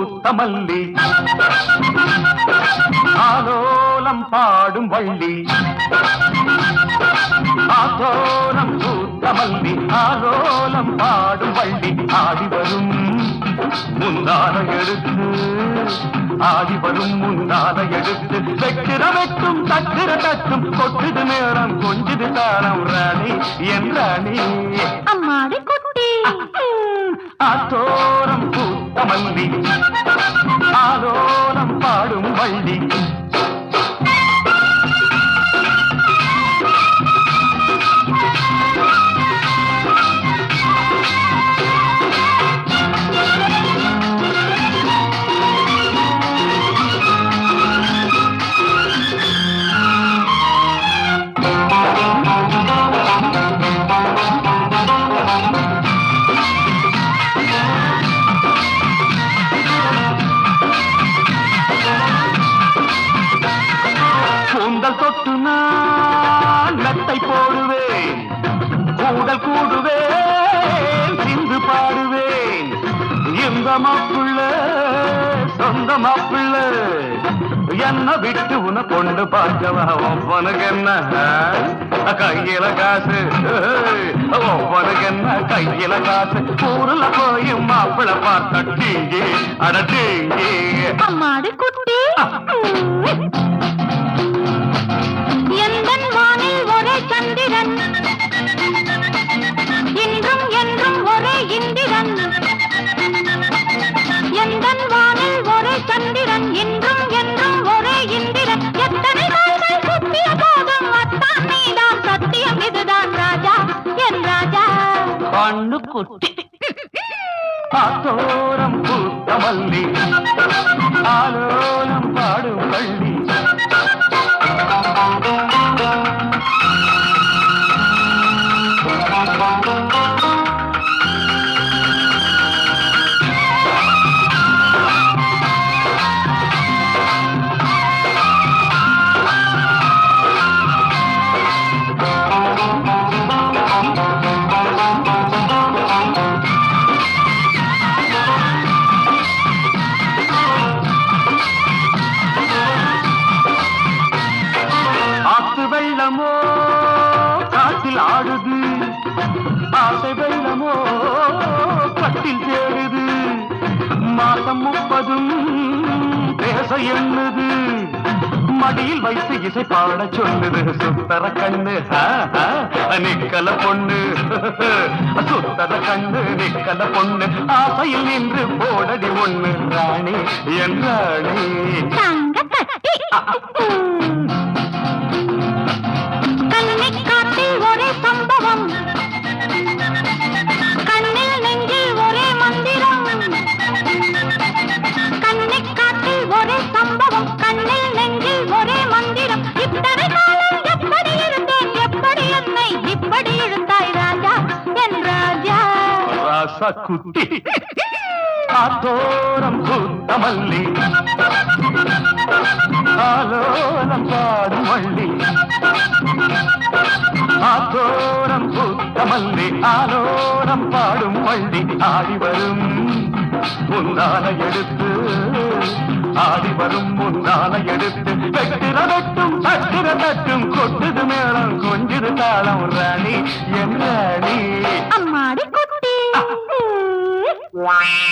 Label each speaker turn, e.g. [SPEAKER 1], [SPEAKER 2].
[SPEAKER 1] பூத்த மல்லி ஆலோலம் பாடும் வள்ளி ஆத்தோரம் பூத்த மல்லி ஆலோலம் பாடும் வள்ளி ஆடி வரும் முந்தான எடுத்து ஆடி வரும் முந்தான எடுத்து வெட்டுற வெட்டும் தட்டுற தட்டும் கொட்டுது நேரம் கொஞ்சுது தாரம் ராணி என் ராணி
[SPEAKER 2] அம்மாடி குட்டி
[SPEAKER 1] ஆத்தோரம் வள்ளி கூடல் கூடுவேன் சிந்து பாடுவேன். இந்த மாப்பிள்ள சொந்த மாப்பிள்ள என்ன விட்டு உன கொண்டு பார்க்கவா ஒப்பனுக்கு என்ன? கையில காசு. ஒப்பனுக்கு என்ன? கையில காசு. ஊருல போய் மாப்பிள்ள பார்த்த டீங்கி அட டீங்கி.
[SPEAKER 2] அம்மாடி குட்டி.
[SPEAKER 1] கண்ணு குட்டி ஆத்தோரம் பூத்த மல்லி ஆசை வெள்ளமோ? கட்டில் சேருது. மாசம் முப்பதும் பேச எண்ணுது. மடியில் வைத்து இசை பாட சொல்லுது. சுத்தர கண்ணு நிக்கல பொண்ணு. சுத்தர கண்ணு நிக்கல பொண்ணு. ஆசையில் நின்று போடடி ஒண்ணு. ராணி என் ராணி. ராசா காத்தோரம் சுத்தமல்லி கூத்த ஆலோலம் பாடும் வள்ளி. காத்தோரம் சுத்தமல்லி ஆலோரம் பாடும் வள்ளி. ஆடி வரும் முன்னால எடுத்து ஆடி வரும் முன்னால எடுத்து. வெட்டுற வெட்டும் தட்டுற தட்டும் கொட்டுது மேளம் கொஞ்சுது தாளம் ராணி. என் ராணி
[SPEAKER 2] குட்டி